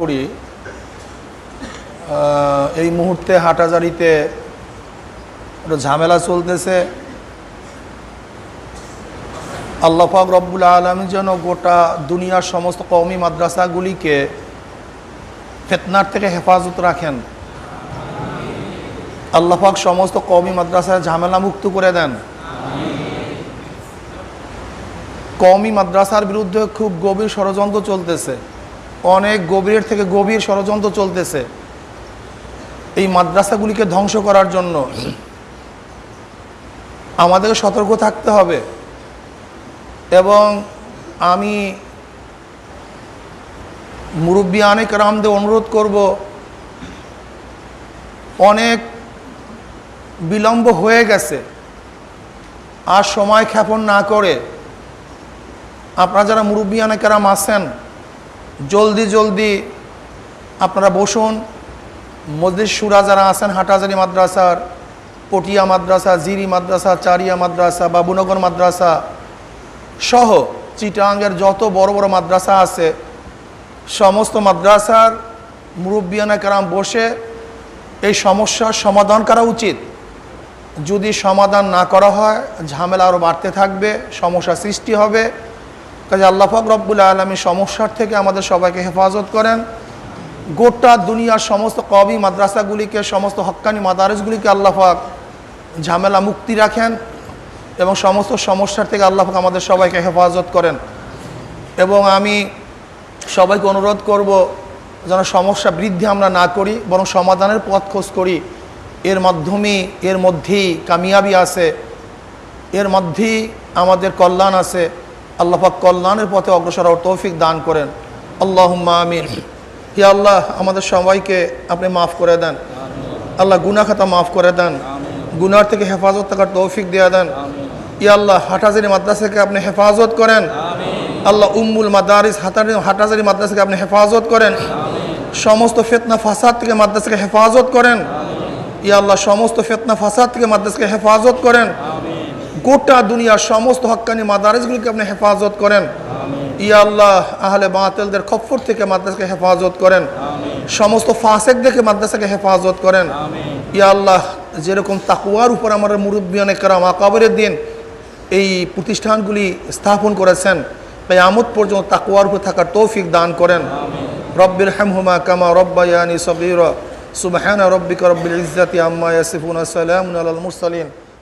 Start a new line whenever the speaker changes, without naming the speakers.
করি এই মুহূর্তে হাটাজারিতে একটা ঝামেলা চলতেছে। আল্লাহাক রব্বুল আলম যেন গোটা দুনিয়ার সমস্ত কওমি মাদ্রাসাগুলিকে ফেতনার থেকে হেফাজত রাখেন। আল্লাহাক সমস্ত কওমি মাদ্রাসায় ঝামেলা মুক্ত করে দেন। কওমি মাদ্রাসার বিরুদ্ধে খুব গভীর ষড়যন্ত্র চলতেছে। অনেক গভীরের থেকে গভীর ষড়যন্ত্র চলতেছে। এই মাদ্রাসাগুলিকে ধ্বংস করার জন্য আমাদেরকে সতর্ক থাকতে হবে এবং আমি মুরব্বী অনেক রামদের অনুরোধ করব, অনেক বিলম্ব হয়ে গেছে, আর সময় ক্ষেপণ না করে আপনারা যারা মুরব্বী অনেকেরাম আছেন জলদি জলদি আপনারা বসুন। মসজিদ সুরা যারা আছেন, হাটাজারি মাদ্রাসার, পটিয়া মাদ্রাসা, জিরি মাদ্রাসা, চারিয়া মাদ্রাসা, বাবুনগর মাদ্রাসা সহ চিটাঙ্গের যত বড় বড় মাদ্রাসা আছে, সমস্ত মাদ্রাসার মুরব্বিয়ানা কারাম বসে এই সমস্যার সমাধান করা উচিত। যদি সমাধান না করা হয়, ঝামেলা আরও বাড়তে থাকবে, সমস্যা সৃষ্টি হবে। কাজে আল্লাহাক রব্বুল আলমী সমস্যার থেকে আমাদের সবাইকে হেফাজত করেন। গোটা দুনিয়ার সমস্ত কবি মাদ্রাসাগুলিকে, সমস্ত হক্কানি মাদারেসগুলিকে আল্লাহাক ঝামেলা মুক্তি রাখেন এবং সমস্ত সমস্যার থেকে আল্লাহাক আমাদের সবাইকে হেফাজত করেন। এবং আমি সবাইকে অনুরোধ করব যেন সমস্যা বৃদ্ধি আমরা না করি, বরং সমাধানের পথ খোঁজ করি। এর মাধ্যমেই এর মধ্যেই কামিয়াবি আছে, এর মধ্যেই আমাদের কল্যাণ আছে। আল্লাহাক কল্যাণের পথে অগ্রসর হওয়ার তৌফিক দান করেন। আল্লাহ আমিন। হি আল্লাহ আমাদের সবাইকে আপনি মাফ করে দেন। আল্লাহ গুনা খাতা মাফ করে দেন। গুনার থেকে হেফাজত থাকার তৌফিক দিয়ে দেন। ই আল্লাহ হাটাজারি মাদ্রাসাকে আপনি হেফাজত করেন। আল্লাহ উম্মুল মাদারিস হাটারি হাটাজারি মাদ্রাসাকে আপনি হেফাজত করেন। সমস্ত ফেতনা ফাসাদ থেকে মাদ্রাসাকে হেফাজত করেন। ইয়া আল্লাহ সমস্ত ফেতনা ফাসাদ থেকে মাদ্রাসাকে হেফাজত করেন। গোটা দুনিয়ার সমস্ত হক্কানি মাদারিসগুলিকে আপনি হেফাজত করেন। ইয়া আল্লাহ আহলে বাতিলদের খপ্পর থেকে মাদ্রাসাকে হেফাজত করেন। সমস্ত ফাঁসেক দেখে মাদ্রাসাকে হেফাজত করেন। ইয়া আল্লাহ যেরকম তাকুয়ার উপর আমার মুরব্বিয়ান একরাম আকাবরের দিন এই প্রতিষ্ঠানগুলি স্থাপন করেছেন তাই আমদ পর্যন্ত তাকুয়ার উপর থাকার তৌফিক দান করেন। রব্বির হেমহুমা কামা রব্বায়ানি সবির সুবহান রব্বিকা রব্বিল ইজ্জাতি আম্মা ইয়াসিফুন সালামুন আলাল মুরসালিন।